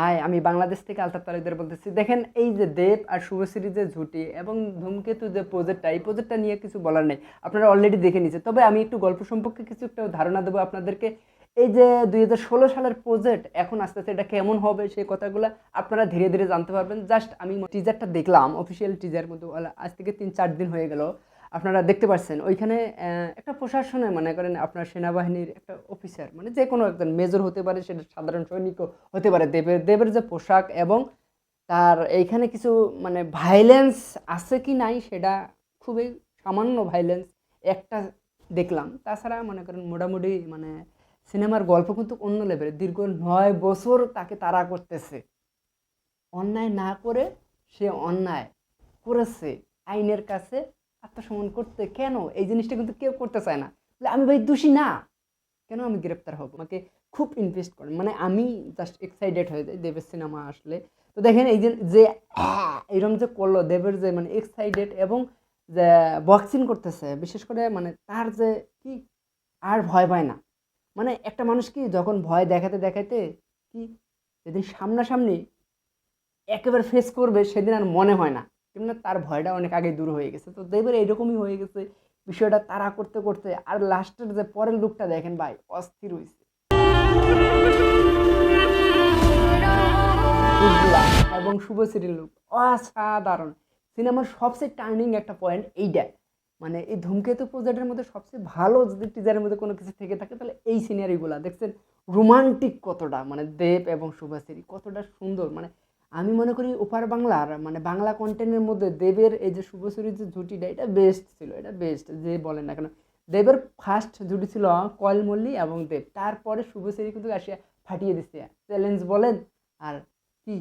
High আমি বাংলাদেশ থেকে আলতাফ তালুকদার বলতেছি, দেখেন এই যে দেব আর শুভশ্রী যে ঝুটি এবং ধূমকেতু যে প্রজেক্টটা এই প্রজেক্টটা নিয়ে কিছু বলার নেই। আপনারা অলরেডি দেখে নিচ্ছে তবে আমি একটু গল্প সম্পর্কে কিছু একটা ধারণা দেবো আপনাদেরকে। এই যে দুই হাজার ষোলো সালের প্রজেক্ট এখন আস্তে আস্তে এটা কেমন হবে সেই কথাগুলো আপনারা ধীরে ধীরে জানতে পারবেন। জাস্ট আমি টিজারটা দেখলাম অফিসিয়াল টিজার মতো আজ থেকে তিন চার দিন হয়ে গেল। আপনারা দেখতে পাচ্ছেন ওইখানে একটা প্রশাসনে মনে করেন আপনার সেনাবাহিনীর একটা অফিসার মানে যে কোনো একজন মেজর হতে পারে, সেটা সাধারণ সৈনিকও হতে পারে। দেবের দেবের যে পোশাক এবং তার এইখানে কিছু মানে ভাইলেন্স আছে কি নাই, সেটা খুবই সামান্য ভাইলেন্স একটা দেখলাম। তাছাড়া মনে করেন মোটামুটি মানে সিনেমার গল্প কিন্তু অন্য লেভেলের দীর্ঘ নয় বছর তাকে তাড়া করতেছে। অন্যায় না করে সে অন্যায় করেছে, আইনের কাছে আত্মসমন করতে কেন? এই জিনিসটা কিন্তু কেউ করতে চায় না। আমি ভাই দোষী না? কেন আমি গ্রেপ্তার হব? আমাকে খুব ইনভেস্ট করে মানে আমি জাস্ট এক্সাইটেড হয়ে যাই দেবের সিনেমা আসলে। তো দেখেন এই যে এরম যে করল, দেবের যে মানে এক্সাইটেড এবং যে বক্সিং করতেছে, বিশেষ করে মানে তার যে কি আর ভয় পায় না। মানে একটা মানুষ কি যখন ভয় দেখাতে দেখাতে কি যেদিন সামনাসামনি একেবারে ফেস করবে, সেদিন আর মনে হয় না। কেননা তার ভয়টা অনেক আগে দূর হয়ে গেছে। তো দেবের এইরকমই হয়ে গেছে, বিষয়টা তারা করতে করতে। আর লাস্টের যে পরের লুকটা দেখেন ভাই, অস্থির হয়েছে এবং শুভশ্রীর লুক অসাধারণ। সিনেমার সবচেয়ে টার্নিং একটা পয়েন্ট এইটা। মানে এই ধূমকেতু প্রজেক্টের মধ্যে সবচেয়ে ভালো যদি টিজারের মধ্যে কোনো কিছু থেকে থাকে, তাহলে এই সিনারিগুলো দেখছেন রোমান্টিক কতটা মানে দেব এবং শুভাশ্রী কতটা সুন্দর মানে আমি মনে করি ওপার বাংলার মানে বাংলা কন্টেন্টের মধ্যে দেবের এই যে শুভশ্রীর যে জুটিটা, এটা বেস্ট ছিল, এটা বেস্ট যে বলেন না কেন। দেবের ফার্স্ট জুটি ছিল কয়েল মল্লি এবং দেব। তারপরে শুভশ্রী কিন্তু আসিয়া ফাটিয়ে দিচ্ছে চ্যালেঞ্জ বলেন, আর কি,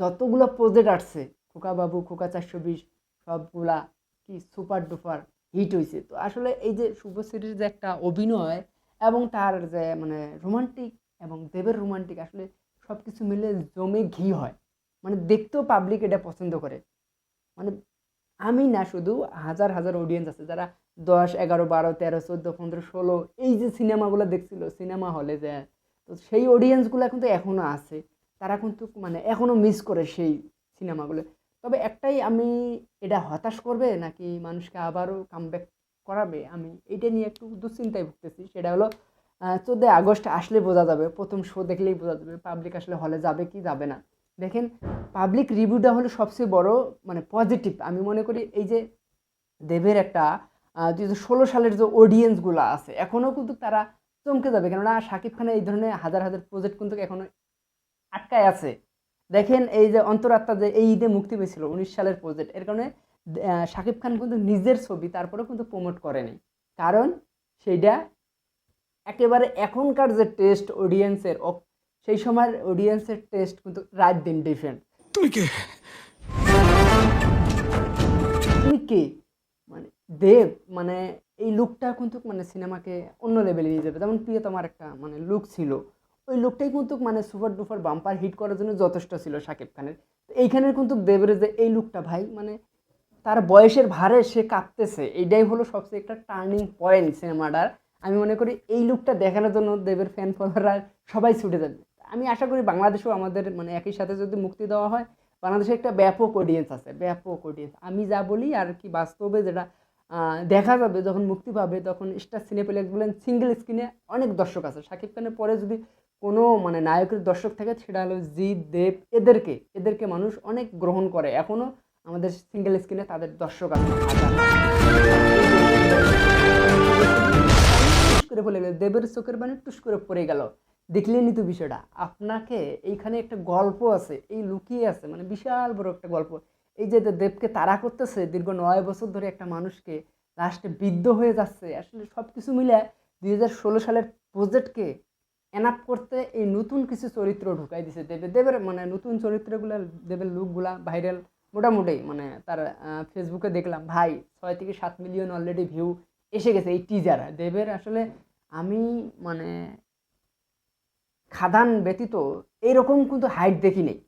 যতগুলো প্রজেক্ট আসছে, খোকা বাবু, খোকা চারশো বিশ, সবগুলা কি সুপার ডুপার হিট হয়েছে তো আসলে এই যে শুভশ্রীর যে একটা অভিনয় এবং তার যে মানে রোমান্টিক এবং দেবের রোমান্টিক আসলে সব কিছু মিলে জমে ঘি হয়। মানে দেখতেও পাবলিক এটা পছন্দ করে। মানে আমি না, শুধু হাজার হাজার অডিয়েন্স আছে যারা দশ, এগারো, বারো, তেরো, চোদ্দ, পনেরো, ষোলো, এই যে সিনেমাগুলো দেখছিল, সিনেমা হলে যে, তো সেই অডিয়েন্সগুলো কিন্তু এখনও আছে। তারা কিন্তু মানে এখনও মিস করে সেই সিনেমাগুলো। তবে একটাই আমি, এটা হতাশ করবে নাকি মানুষকে আবারও কামব্যাক করাবে? আমি এটা নিয়ে একটু দুশ্চিন্তায় ভুগতেছি। সেটা হলো চোদ্দোই আগস্ট আসলে বোঝা যাবে, প্রথম শো দেখলেই বোঝা যাবে পাবলিক আসলে হলে যাবে কি যাবে না। দেখেন পাবলিক রিভিউটা হলো সবচেয়ে বড় মানে পজিটিভ আমি মনে করি এই যে দেবের একটা দুই ষোলো সালের যে অডিয়েন্সগুলো আছে এখনও কিন্তু তারা চমকে যাবে। কেননা শাকিব খানের এই ধরনের হাজার হাজার প্রজেক্ট কিন্তু এখনও আটকায় আছে। দেখেন এই যে অন্তরাত্মা যে এই ঈদে মুক্তি পেয়েছিল, উনিশ সালের প্রজেক্ট এর কারণে শাকিব খান কিন্তু নিজের ছবি তারপরেও কিন্তু প্রমোট করেনি কারণ, সেইটা একেবারে এখনকার যে টেস্ট অডিয়েন্সের সেই সময় অডিয়েন্সের টেস্ট কিন্তু রাত দিন ডিফারেন্ট তুই কে? তুমি কে? মানে দেব মানে এই লুকটা কিন্তু মানে সিনেমাকে অন্য লেভেলে নিয়ে যাবে। যেমন প্রিয়তমার একটা মানে লুক ছিল। ওই লুকটাই কিন্তু মানে সুপার ডুপার বাম্পার হিট করার জন্য যথেষ্ট ছিল শাকিব খানের। তো এইখানের কিন্তু দেবের যে এই লুকটা ভাই মানে তার বয়সের ভারে সে কাঁপতেছে। এইটাই হলো সবচেয়ে একটা টার্নিং পয়েন্ট সিনেমাটার আমি মনে করি এই লুকটা দেখানোর জন্য দেবের ফ্যান ফলোয়াররা সবাই ছুটে যাবে। আমি আশা করি বাংলাদেশেও আমাদের মানে একই সাথে যদি মুক্তি দেওয়া হয়, বাংলাদেশে একটা ব্যাপক অডিয়েন্স আছে, ব্যাপক অডিয়েন্স আমি যা বলি আর কি বাস্তবে যেটা দেখা যাবে যখন মুক্তি পাবে, তখন স্টার সিনেপ্লেক্স বলেন সিঙ্গেল স্ক্রিনে অনেক দর্শক আছে। শাকিব খানের পরে যদি কোনো মানে নায়কের দর্শক থাকে, সেটা হলো জিৎ, দেব, এদেরকে এদেরকে মানুষ অনেক গ্রহণ করে। এখনও আমাদের সিঙ্গেল স্ক্রিনে তাদের দর্শক আছে। করে দেবের চোখের বাণী টুস করে পড়ে গেল। দেখলেনি তো বিষয়টা। আপনাকে এইখানে একটা গল্প আছে, এই লুকিয়ে আছে মানে বিশাল বড় একটা গল্প। এই যে দেবকে তারা করতেছে, দীর্ঘ নয় বছর ধরে একটা মানুষকে লাস্টে বিদ্ধ হয়ে যাচ্ছে। আসলে সব কিছু মিলে দুই হাজার ষোলো সালের প্রজেক্টকে এনাপ করতে এই নতুন কিছু চরিত্র ঢুকাই দিছে। দেবের দেবের মানে নতুন চরিত্রগুলো দেবের লুকগুলা ভাইরাল মোটামুটি মানে তার ফেসবুকে দেখলাম, ভাই, ছয় থেকে সাত মিলিয়ন অলরেডি ভিউ এসে গেছে এই টিজার দেবের আসলে আমি মানে খাদান ব্যতীত এইরকম কিন্তু হাইট দেখি নেই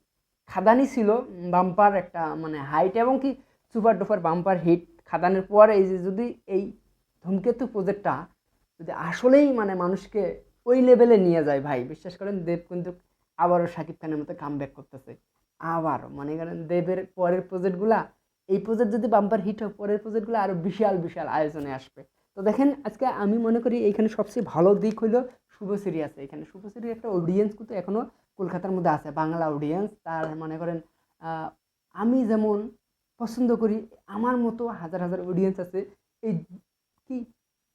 খাদানই ছিল বাম্পার একটা মানে হাইট এবং কি সুপার ডুপার বাম্পার হিট খাদানের পর এই যে যদি এই ধূমকেতু প্রজেক্টটা যদি আসলেই মানে মানুষকে ওই লেভেলে নিয়ে যায় ভাই, বিশ্বাস করেন দেব কিন্তু আবারও শাকিব খানের মতো কাম ব্যাক করতেছে। আবার মনে করেন দেবের পরের প্রজেক্টগুলা এই প্রজেক্ট যদি বাম্পার হিট হয়, পরের প্রজেক্টগুলো আরও বিশাল বিশাল আয়োজনে আসবে। তো দেখেন আজকে আমি মনে করি এইখানে সবচেয়ে ভালো দিক হলো শুভশ্রী আছে। এখানে শুভশ্রীর একটা অডিয়েন্স কিন্তু এখনও কলকাতার মধ্যে আছে। বাংলা অডিয়েন্স তার মনে করেন আমি যেমন পছন্দ করি, আমার মতো হাজার হাজার অডিয়েন্স আছে, এই কি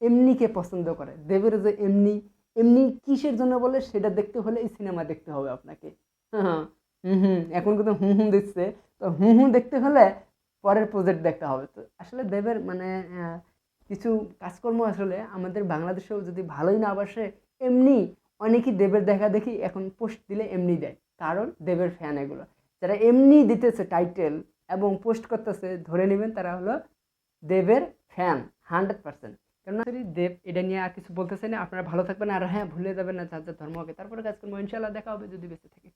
এমনিকে পছন্দ করে? দেবের যে এমনি এমনি কিসের জন্য বলে, সেটা দেখতে হলে এই সিনেমা দেখতে হবে আপনাকে। হ্যাঁ হুম হুম, এখন কিন্তু হুম হুম দিচ্ছে। তো হুম হুম দেখতে হলে পরের প্রজেক্ট দেখতে হবে। তো আসলে দেবের মানে কিছু কাজকর্ম আসলে আমাদের বাংলাদেশেও যদি ভালোই না বাসে এমনি অনেকেই দেবের দেখা দেখি এখন পোস্ট দিলে এমনি দেয়। কারণ দেবের ফ্যান এগুলো। যারা এমনি দিতেছে টাইটেল এবং পোস্ট করতেছে, ধরে নেবেন তারা হলো দেবের ফ্যান হান্ড্রেড পার্সেন্ট কেননা যদি দেব এটা নিয়ে আর কিছু বলতেছে না, আপনারা ভালো থাকবেন। আর হ্যাঁ ভুলে যাবেন না, যার যার ধর্মকে তারপরে কাজ করব। ইনশাল্লাহ দেখা হবে যদি বেঁচে থাকে।